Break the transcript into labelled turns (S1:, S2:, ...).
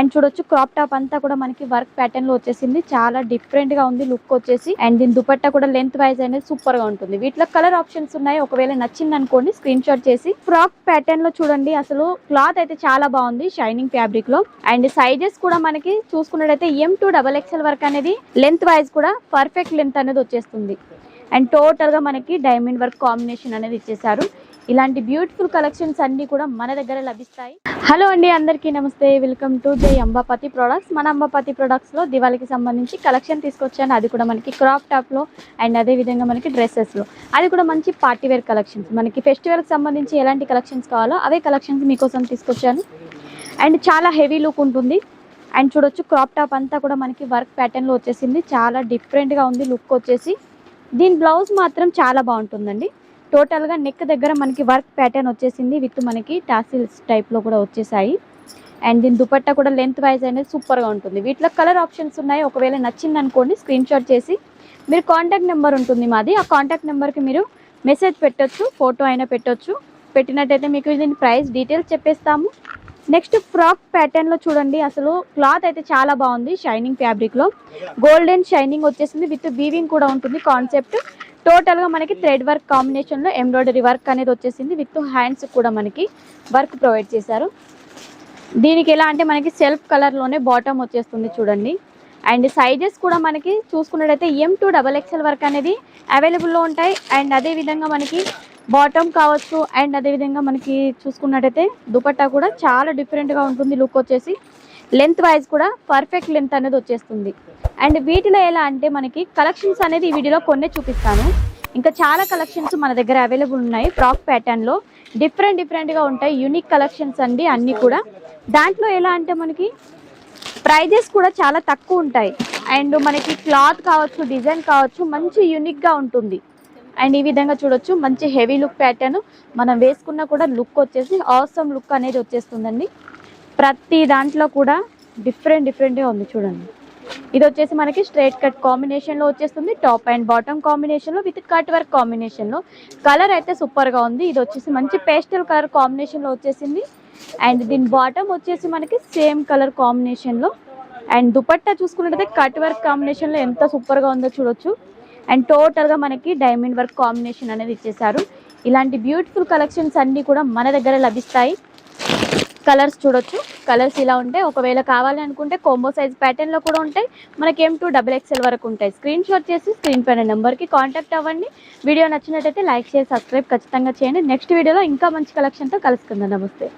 S1: And చూడొచ్చు crop top అంతా కూడా మనకి వర్క్ ప్యాటర్న్లో వచ్చేసింది. చాలా డిఫరెంట్గా ఉంది లుక్ వచ్చేసి. అండ్ దీని దుపట్టా కూడా లెంత్ వైజ్ అనేది సూపర్గా ఉంటుంది. వీటిలో కలర్ ఆప్షన్స్ ఉన్నాయి. ఒకవేళ నచ్చింది అనుకోండి స్క్రీన్ షాట్ చేసి. ఫ్రాక్ ప్యాటర్న్లో చూడండి అసలు క్లాత్ అయితే చాలా బాగుంది షైనింగ్ ఫ్యాబ్రిక్లో. అండ్ సైజెస్ కూడా మనకి చూసుకున్నట్టయితే M to double XL work అనేది లెంత్ వైజ్ కూడా పర్ఫెక్ట్ లెంత్ అనేది వచ్చేస్తుంది. అండ్ టోటల్గా మనకి డైమండ్ వర్క్ కాంబినేషన్ అనేది ఇచ్చేసారు ఇలాంటి బ్యూటిఫుల్ కలెక్షన్స్ అన్ని కూడా మన దగ్గర లభిస్తాయి. హలో అండి అందరికీ నమస్తే. వెల్కమ్ టు జై అంబాపతి ప్రొడక్ట్స్ మన అంబాపతి ప్రొడక్ట్స్లో సంబంధించి కలెక్షన్ తీసుకొచ్చాను. అది కూడా మనకి క్రాప్ టాప్లో అండ్ అదే విధంగా మనకి డ్రెస్సెస్లో. అది కూడా మంచి పార్టీ వేర్ కలెక్షన్స్ మనకి ఫెస్టివల్కి సంబంధించి ఎలాంటి కలెక్షన్స్ కావాలో అవే కలెక్షన్స్ మీకోసం తీసుకొచ్చాను. అండ్ చాలా హెవీ లుక్ ఉంటుంది. అండ్ చూడొచ్చు క్రాప్ టాప్ అంతా కూడా మనకి వర్క్ ప్యాటర్న్లో వచ్చేసింది. చాలా డిఫరెంట్గా ఉంది లుక్ వచ్చేసి. దీని బ్లౌజ్ మాత్రం చాలా బాగుంటుందండి. టోటల్గా నెక్ దగ్గర మనకి వర్క్ ప్యాటర్న్ వచ్చేసింది విత్ మనకి టాసిల్స్ టైప్లో కూడా వచ్చేసాయి. అండ్ దీని దుపట్టా కూడా లెంత్ వైజ్ అనేది సూపర్గా ఉంటుంది. వీటిలో కలర్ ఆప్షన్స్ ఉన్నాయి. ఒకవేళ నచ్చింది అనుకోండి స్క్రీన్ షాట్ చేసి మీరు కాంటాక్ట్ నెంబర్ ఉంటుంది మాది. ఆ కాంటాక్ట్ నెంబర్కి మీరు మెసేజ్ పెట్టొచ్చు ఫోటో అయినా పెట్టొచ్చు. పెట్టినట్టయితే మీకు దీని ప్రైస్ డీటెయిల్స్ చెప్పేస్తాము. నెక్స్ట్ ఫ్రాక్ ప్యాటర్న్లో చూడండి. అసలు క్లాత్ అయితే చాలా బాగుంది షైనింగ్ ఫ్యాబ్రిక్లో గోల్డెన్ షైనింగ్ వచ్చేసింది విత్ వీవింగ్ కూడా ఉంటుంది కాన్సెప్ట్ టోటల్గా మనకి థ్రెడ్ వర్క్ కాంబినేషన్లో ఎంబ్రాయిడరీ వర్క్ అనేది వచ్చేసింది. విత్ హ్యాండ్స్ కూడా మనకి వర్క్ ప్రొవైడ్ చేశారు. దీనికి ఎలా అంటే మనకి సెల్ఫ్ కలర్లోనే బాటమ్ వచ్చేస్తుంది చూడండి. అండ్ సైజెస్ కూడా మనకి చూసుకున్నట్టయితే M to double XL work అనేది అవైలబుల్లో ఉంటాయి. అండ్ అదే విధంగా మనకి బాటమ్ కావచ్చు. అండ్ అదే విధంగా మనకి చూసుకున్నట్టయితే దుపట్టా కూడా చాలా డిఫరెంట్గా ఉంటుంది లుక్ వచ్చేసి. లెంత్ వైజ్ కూడా పర్ఫెక్ట్ లెంత్ అనేది వచ్చేస్తుంది. అండ్ వీటిలో ఎలా అంటే మనకి కలెక్షన్స్ అనేది ఈ వీడియోలో కొన్నే చూపిస్తాను. ఇంకా చాలా కలెక్షన్స్ మన దగ్గర అవైలబుల్ ఉన్నాయి. ఫ్రాక్ ప్యాటర్న్లో డిఫరెంట్ డిఫరెంట్గా ఉంటాయి. యూనిక్ కలెక్షన్స్ అండి అన్నీ కూడా. దాంట్లో ఎలా అంటే మనకి ప్రైజెస్ కూడా చాలా తక్కువ ఉంటాయి. అండ్ మనకి క్లాత్ కావచ్చు డిజైన్ కావచ్చు మంచి యూనిక్గా ఉంటుంది. అండ్ ఈ విధంగా చూడొచ్చు. మంచి హెవీ లుక్ ప్యాటర్న్ మనం వేసుకున్న కూడా లుక్ వచ్చేసి ఆసమ్ లుక్ అనేది వచ్చేస్తుందండి. ప్రతి దాంట్లో కూడా డిఫరెంట్ డిఫరెంట్గా ఉంది చూడండి. ఇది వచ్చేసి మనకి స్ట్రైట్ కట్ కాంబినేషన్లో వచ్చేస్తుంది టాప్ అండ్ బాటమ్ కాంబినేషన్లో విత్ కట్ వర్క్ కాంబినేషన్లో. కలర్ అయితే సూపర్గా ఉంది. ఇది వచ్చేసి మంచి పేస్టల్ కలర్ కాంబినేషన్లో వచ్చేసింది. అండ్ దీని బాటమ్ వచ్చేసి మనకి సేమ్ కలర్ కాంబినేషన్లో. అండ్ దుపట్టా చూసుకున్నట్టయితే కట్ వర్క్ కాంబినేషన్లో ఎంత సూపర్గా ఉందో చూడొచ్చు. అండ్ టోటల్గా మనకి డైమండ్ వర్క్ కాంబినేషన్ అనేది ఇచ్చేసారు ఇలాంటి బ్యూటిఫుల్ కలెక్షన్స్ అన్నీ కూడా మన దగ్గర లభిస్తాయి. కలర్స్ చూడొచ్చు. కలర్స్ ఇలా ఉంటాయి. ఒకవేళ కావాలి అనుకుంటే కోంబో సైజ్ ప్యాటర్న్లో కూడా ఉంటాయి. మనకి ఏం టూ డబుల్ ఎక్స్ఎల్ వరకు ఉంటాయి. స్క్రీన్ షాట్ చేసి స్క్రీన్ పైన నెంబర్కి కాంటాక్ట్ అవ్వండి. వీడియో నచ్చినట్టయితే లైక్ షేర్ సబ్స్క్రైబ్ ఖచ్చితంగా చేయండి. నెక్స్ట్ వీడియోలో ఇంకా మంచి కలెక్షన్తో కలుసుకుందాం. నమస్తే.